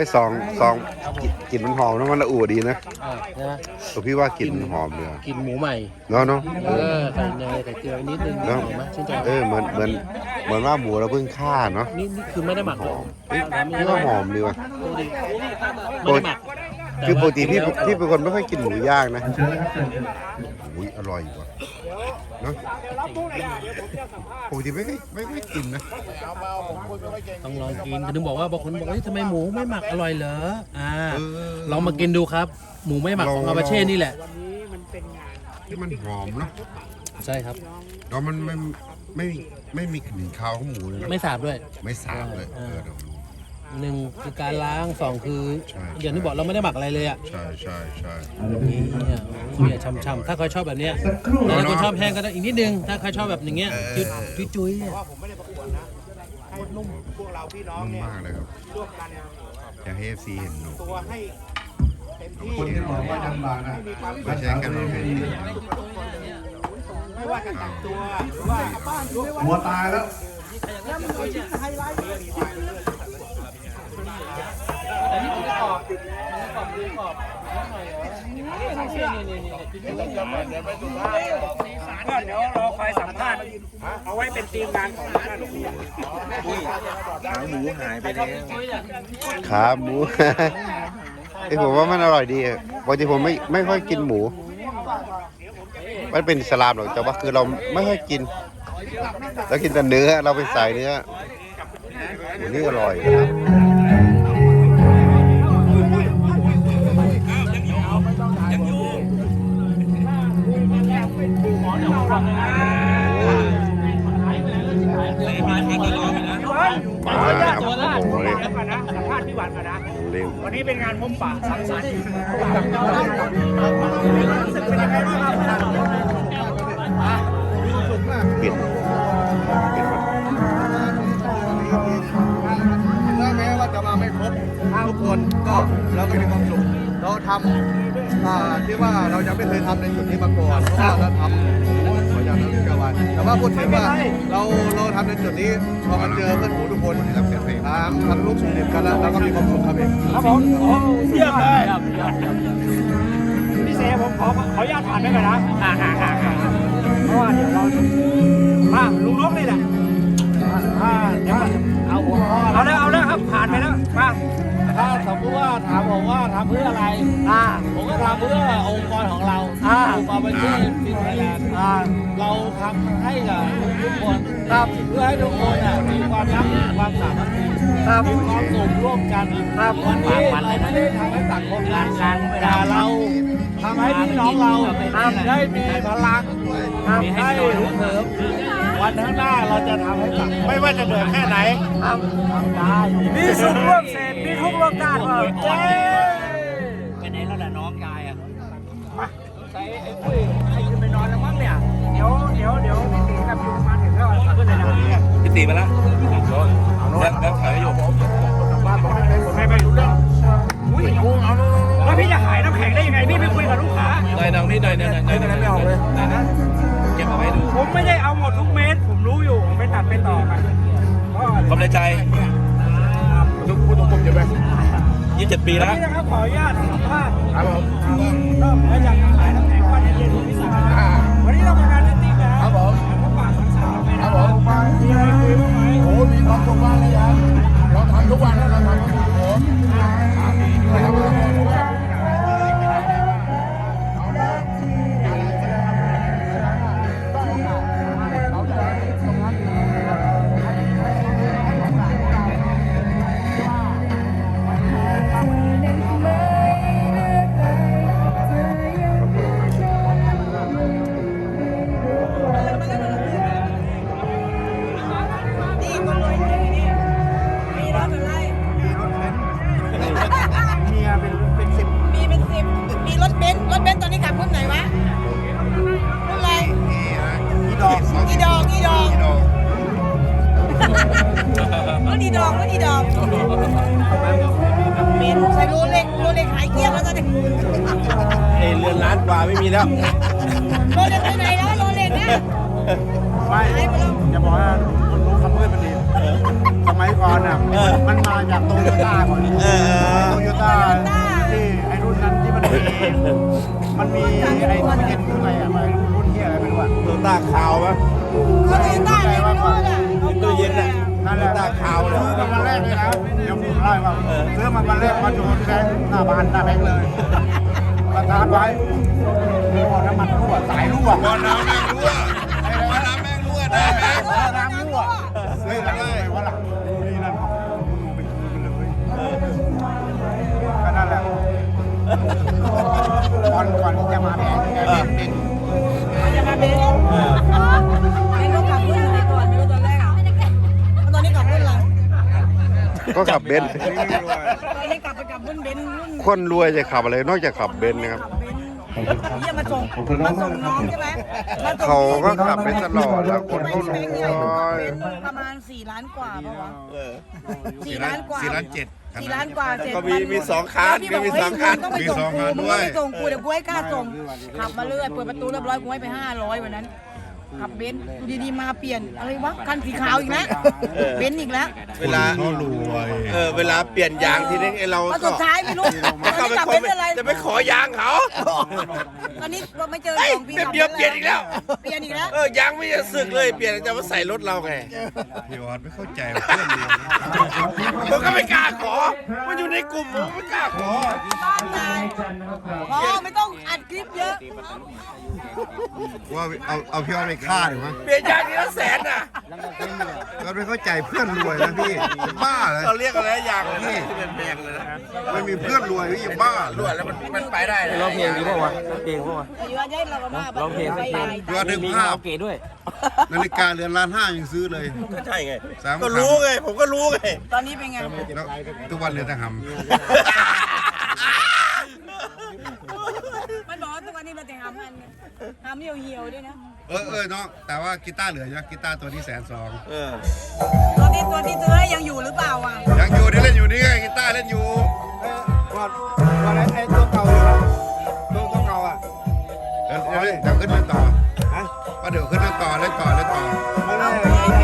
อ้ซองซองกลิ่นกลิ่นมันหอมแล้วมันละอูดีนะอ่าใช่ไหมตัวพี่ว่ากลิ่นมันหอมเลยอะกินหมูใหม่ เนาะเนาะเออใส่เนยใส่เกลือนิดนึงเนาะหอมไหมชื่นใจเออเหมือนเหมือนเหมือนว่าหมูเราเพิ่งฆ่าเนาะนี่นี่คือไม่ได้หมักหอมเฮ้ยพี่ว่าหอมดีว่ะ ไม่ได้หมักคือปกติพี่แต่ว่าพี่เป็นคนไม่ค่อยกินหมูย่างนะอุ้ยอร่อยว่ะเนาะ ปกติไม่ค่อยไม่ค่อยกินนะ ต้องลองกินแต่ถึงบอกว่าบางคนบอกเฮ้ยทำไมหมูไม่หมักอร่อยเหรออ่าเออลองมากินดูครับ หมูไม่หมักของลองอาบาเช่นี่แหละที่มันหอมเนาะใช่ครับ แล้วมันไม่ไม่ไม่มีกลิ่นคาวของหมูเลยนะไม่สาบด้วย ไม่สาบเลยเอเอออเดี๋ยวดู หนึ่งคือการล้างสองคือใช่ อย่างที่บอกเราไม่ได้หมักอะไรเลยอะใช่ใช่ใช่ นี่เนี่ยโอ้ยเนี่ยช่ำๆถ้าใครชอบแบบเนี้ยแต่ถ้าคนชอบแห้งก็ได้อีกนิดนึง ถ้าใครชอบแบบอย่างเงี้ยจุยจุยๆเนี่ยนุ่มมากเลยครับอยากให้เอฟซีเห็นหนูคนที่บอกว่าจังบานะไม่ใช่แค่เราเป็นไม่ว่าจะแต่งตัวหรือว่าบ้านหรือว่าหัวตายแล้ว แต่นี่คือกรอบกรอบดีกรอบนี่นี่นี่นี่ก็เดี๋ยวเราคอยสัมภาษณ์เอาไว้เป็นทีมงานของท่านหลวงพี่ขาหมูไอผมว่ามันอร่อยดีปกติผมไม่ไม่ค่อยกินหมู มันเป็นสลามหรอกแต่ว่าคือเราไม่ค่อยกินเรากินแต่เนื้อเราเป็นสายเนื้อนี่อร่อยนะครับ โอ้ยก่อนนะสัมภาษณ์พี่หวานก่อนนะ เร็ววันนี้เป็นงานพบปะสังสรรค์รู้สึกเป็นยังไงบ้างครับปิดปิดหมดถึงแม้ว่าจะมาไม่ครบทุกคนก็เราก็มีความสุขเราทำที่ว่าเรายังไม่เคยทำในจุดนี้มาก่อนเพราะว่าเราทำ ขออย่างนั้นกวันแต่ว่าพูดถึงว่าเราเราทำในจุดนี้พอมาเจอเพื่อนหูทุกคนที่รับเสียงเพลงทำทำลูกสุขดิบกันแล้วเราก็มีความสุขครับเองครับผมเยี่ยมเลยพี่เซผมขอขออนุญาตผ่านได้ไหมนะเพราะว่าเดี๋ยวเรามาลุงนกนี่แหละอ่าเอาเอาแล้วเอาแล้วครับผ่านไปแล้วมา ถ้าสมมติว่าถามผมว่าทำเพื่ออะไร อ่า ผมก็ทำเพื่อองค์กรของเราอ่า องค์กรประเทศฟินแลนด์อ่า เราทำให้กับทุกคนครับ เพื่อให้ทุกคนน่ะมีความรักความสามัคคีครับ มีความสุขร่วมกันครับวันนี้เราไม่ได้ทำให้สังคมนั้นแต่เราทำให้พี่น้องเราได้มีพลังได้รู้เหิมวันข้างหน้าเราจะทำให้สังคมไม่ว่าจะเหนื่อยแค่ไหน ทำได้ มีสุขร่วมเสพมี ทุกข์ร่วมด้านเออเย้ไปไหนแล้วล่ะน้องยายอะใส่ไอ้ปุ้ยไอ้ไปนอนแล้วมั้งเนี่ย เดี๋ยวเดี๋ยวเดี๋ยวพี่ตีกับยูมาถึงแล้วเพื่อนเลยนะพี่ตีมาแล้วแล้วแล้วขายอยู่ไม่ไม่รู้เรื่องอุ้ยเอาแล้วพี่จะขายน้ำแข็งได้ยังไงพี่ไปคุยกับลูกค้าหน่อยดังนี่หน่อยหน่อยหน่อยหน่อยหน่อยไม่ออกเลยเก็บเอาไว้ดูผมไม่ได้เอาหมดทุกเม็ดผมรู้อยู่ผมไปตัดไปต่อกันก็ความในใจ ทุกพูดตรงๆใช่ไหมยี่สิบเจ็ดปีแล้วนี่นะครับขออนุญาตสัมภาษณ์ครับผมก็มาจากขายน้ำแข็งวันเย็นๆที่สามวันนี้เรามางานเล่นติ๊กนะครับผมพบปะสังสรรค์กันครับผมมีอะไรคุยบ้างไหมโอ้มีความสุขมากเลยครับเราทำทุกวันแล้วเราทำทุกวันผม ไม่มีแล้ว โรเล็กไปไหนแล้วโรเล็กเนี่ยไม่หายไปแล้วอย่าบอกว่าคนรู้คำมืดมันดีสมัยก่อนอะมันมาจากโตโยต้าก่อนเออ โตโยต้าที่ไอ้รุ่นนั้นที่มันมีมันมีไอ้ตู้เย็นข้างในอะมันรุ่นเฮียอะไรไม่รู้อะตัวตาขาวปะเขาเดินได้เลยไม่รู้น่ะตู้เย็นน่ะนั่นแหละตาขาวเลยซื้อมาวันแรกเลยนะเดี๋ยวผมเล่าให้ฟังซื้อมาวันแรกมาโยนแบงค์หน้าบ้านหน้าแบงค์เลย ประทานไว้โอ้น้ำมันรั่วสายรั่วบ่อน้ำแม่งรั่วบ่อน้ำแม่งรั่วได้ไหมน้ำรั่วซื้อหลังเลยว่าหลังนี่นั่นมึงไปคืนมันเลยก็นั่นแหละก่อนก่อนที่จะมาแบงค์แบงค์เป็นจะมาเบนเบนต้องขับรุ่นอะไรก่อนไม่รู้ตอนแรกอะตอนนี้ขับรุ่นอะไรก็ขับเบนซ์ ตอนนี้กลับไปกับรุ่นเบนรุ่น คนรวยจะขับอะไรนอกจากขับเบนซ์นะครับขับเบนเยี่ยมาส่งมาส่งน้องใช่ไหมมาส่งเขาก็ขับไปตลอดแล้วคนเขารวยประมาณสี่ล้านกว่าป่าวะเออสี่ล้านกว่าสี่ล้านเจ็ด สี่ล้านกว่าเจ็ดก็มีมีสองคันแล้วพี่บกมีสองคัน เฮ้ยมึต้องไปมีสองคันส่งกูด้วยมึงต้องไปส่งกูเดี๋ยวกูให้ค่าส่งขับมาเรื่อยเปิดประตูเรียบร้อยกูให้ไปห้าร้อยวันนั้น ขับเบนซ์ดูดีๆมาเปลี่ยนอะไรวะคันสีขาวอีกแล้วเบนซ์อีกแล้วเวลาเขารวยเออเวลาเปลี่ยนยางทีนึงไอเราพอก็สุดท้ายไม่รู้ตอนก็นี้ไปขับขอเบนซ์อะไรจะไปขอยางเขา ตอนนี้เราไม่เจอเฮ้ยสองปีแป๊บเดียวเปลี่ยนอีกแล้ว เปลี่ยนอีกแล้วเออยางไม่จะสึกเลยเปลี่ยนจะมาใส่รถเราไงพี่ออดไม่เข้าใจว่าเพื่อนรวยผมก็ไม่กล้าขอ มันอยู่ในกลุ่มผมไม่กล้าขอบ้านนายพอไม่ต้องอัดคลิปเยอะว่าเอาเอาพี่ออดไปฆ่าหรือมั้งเปลี่ยนยางทีละแสนน่ะเราไม่เข้าใจเพื่อนรวยนะพี่จะบ้าเลยเราเรียกอะไรนะยางเลยนะที่เป็นแพงเลยนะไม่มีเพื่อนรวยพี่จะบ้ารั่วแล้วมันมันไปได้เลยร้องเพลงดีป่าวะร้องเพลงป่าวะอยู่ว่าได้เราก็มาร้องเพลงสักเพลงพี่ออดนึกมีภาคาพราโอเกะด้วย นาฬิกาเรือนล้านห้ายังซื้อเลย ก็ใช่ไง สามก็รู้ไง ผมก็รู้ไง ตอนนี้เป็นไงแล้วทุกวันเรือนแต่หมันบอกว่าทุกวันนี้เราแต่หามันหามเหี่ยวเหี่ยวๆด้วยนะำเออเออน้องแต่ว่ากีตาร์เหลือนะกีตาร์ตัวนี้แสนสองเออ ตัวที่ตัวที่ซื้อให้ยังอยู่หรือเปล่าอะยังอยู่เดี๋ยวเล่นอยู่นี่ไงกีตาร์เล่นอยู่ ก่อนก่อนไอ้ตัวเก่าอยู่น เดี๋ยวเดี๋ยวเดี๋ยวขึ้นเล่นต่อฮะประเดี๋ยวขึ้นเล่นต่อเล่นต่อเล่นต่อ ไม่ได้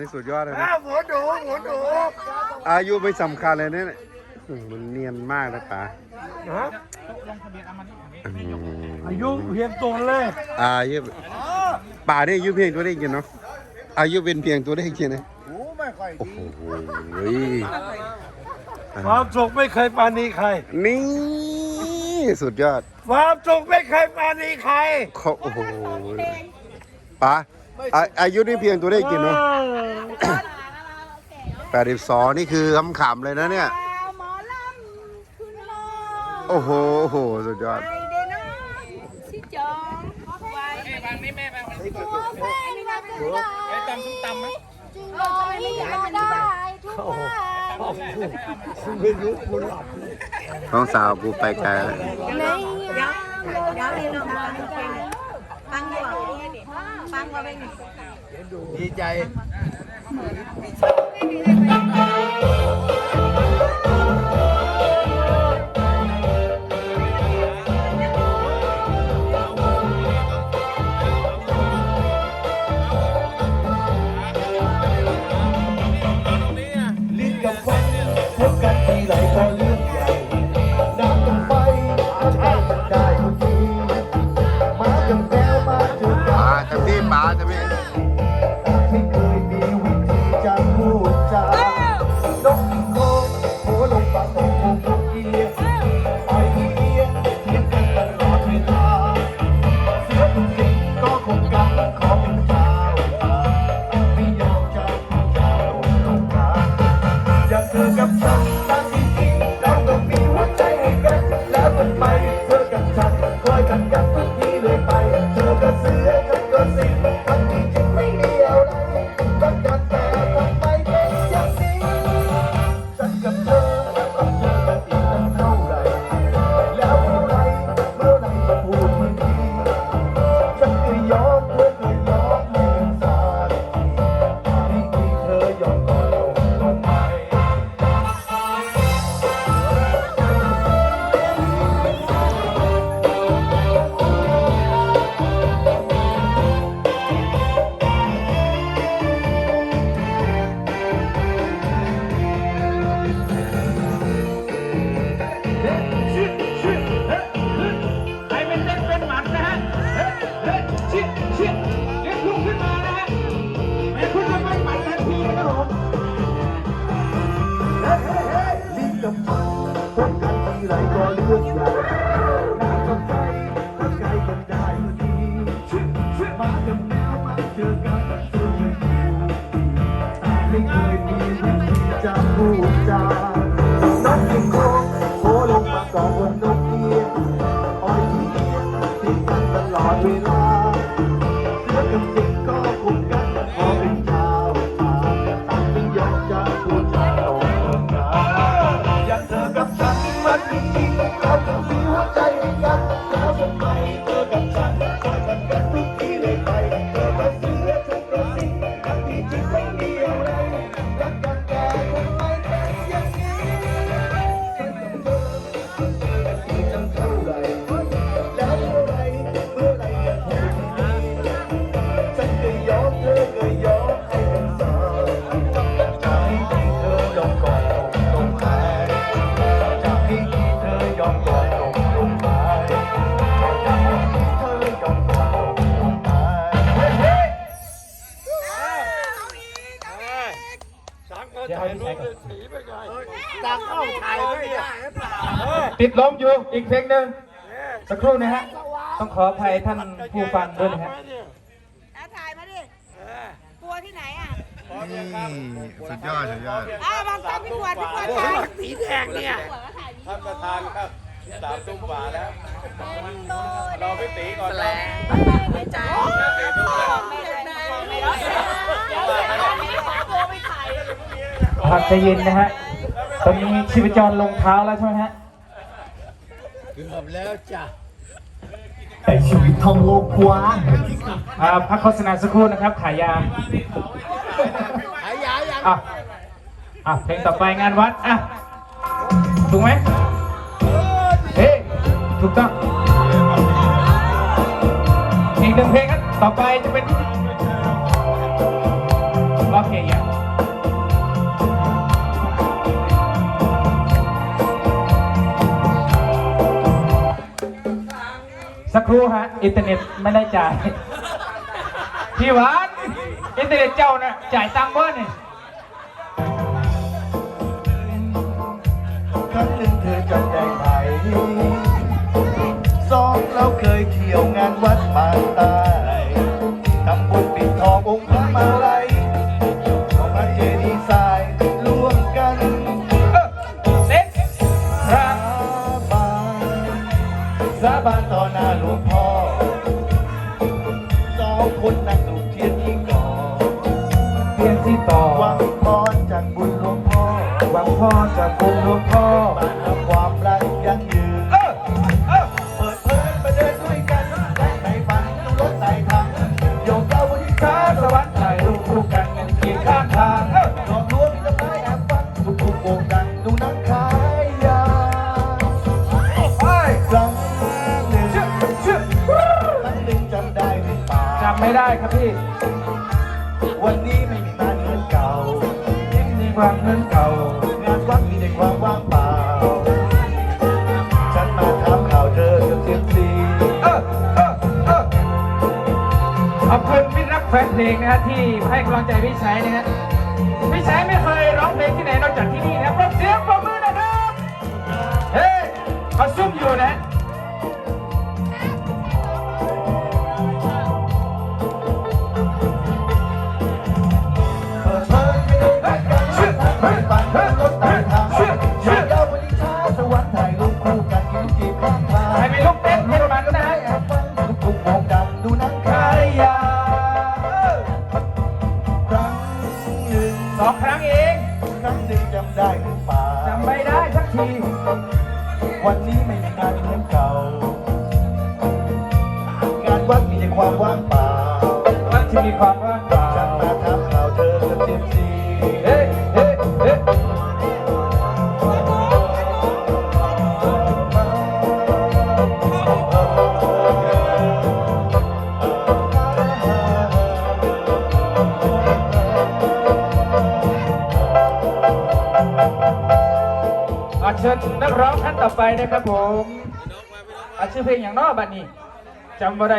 นี่สุดยอดเลยนะหัวดูหัวดูอายุไม่สำคัญเลยเนี่ยอืมมันเนียนมากนะป๋าอืมอายุเพียงตัวเลขอายุป่าเนี่ยอายุเพียงตัวเลขกินเนาะอายุเป็นเพียงตัวเลขกินนะหูไม่ค่อยโอ้ดีโหความสุขไม่เคยปราณีใคร นี่สุดยอด ความสุขไม่เคยปราณีใครเขาโอ้โหป๋า อาอายุนี่เพียงตัวเลขกินเนาะแปดสิบสองนี่คือคำขำเลยนะเนี่ย หมอลำคุณหมอโอ้โหโอ้โห สุดยอด ไปเดนะชิจองไว้แม่บางนี่แม่บางตัวแม่นี่นะคือได้ไปตำส้มตำมั้ยจริงเลยไม่รอได้ทุกวันไม่รู้คุณหลับน้องสาวกูไปไกลแล้วในยามเดี๋ยวนี่น้องฟังเพล งฟังดีกว่าฟังว่าเพลงดีใจ ติดล้มอยู่อีกเพลงหนึ่งสักครู่นะฮะ ต้องขออภัยท่านผู้ฟังด้วยนะฮะอะถ่ายมาดิกลัวที่ไหนอะนี่สุดยอดสุดยอดอ้าวบางตั้งพี่ขวดพี่ขวดถ่ายสีแดงเนี่ยท่านประธานครับสามทุ่มกว่าแล้วรอพี่ตีก่อนนะไม่จ่ายไม่ได้ไม่ได้ไม่ได้เดี๋ยวเดี๋ยวไม่ได้โทรไปถ่ายครับใจเย็นนะฮะ ตอนนี้ชีพจรลงเท้าแล้วใช่ไหมฮะ เกือบแล้วจ้ะแต่ชีวิตทองโลกกว้างอ่าพักโฆษณาสักครู่นะครับ ขายยาหายายังอะอะเพลงต่อไปงานวัด อะ ถูกไหมเฮ้ยถูกต้องอีกหนึ่งเพลงครับ ต่อไปจะเป็นโอเคเยี่ยม ครู่ฮะอินเทอร์เน็ตไม่ได้จ่ายพี่หวานอินเทอร์เน็ตเจ้านะจ่ายตังค์บิ้ลนี่ครั้งหนึ่งเธอจำได้ไหมสองเราเคยเที่ยวงานวัดปางตายทำบุญปิดทององค์พระมาลา พ่อจากคุณหลวงพ่อมาหาความรักยั่งยืน เปิดเผยมาเดินด้วยกันได้ไปฝันดูรถไต่ทางโยกเย้าบริชาสวรรค์ถ่ายรูปคู่กันเงินเกียงข้างทางเออหลอกลวงจะไปแอบฟังทุกทุกวงดังดูนังขายยาไปครั้งหนึ่งเชื่อชื่อครั้งหนึ่งจำได้หรือเปล่าจำไม่ได้ครับพี่ วันนี้ไม่มีงานเหมือนเก่ายังมีความเหมือนเก่า ขอบคุณมิตรรักแฟนเพลงนะฮะที่ให้กำลังใจพี่ชัยนะฮะพี่ชัยไม่เคยร้องเพลงที่ไหนนอกจากที่นี่นะปรบเสียงปรบมือนะครับเฮ้ยเขาซุ่มอยู่นะเปิดเผยไม่ได้รักกันเชื่อ ได้หรือเปล่าจำไม่ได้สักที วันนี้ไม่มีงาน ไปนะครับผมอาชื่อเพลงอย่างนอบัดนี้จำบ่ได้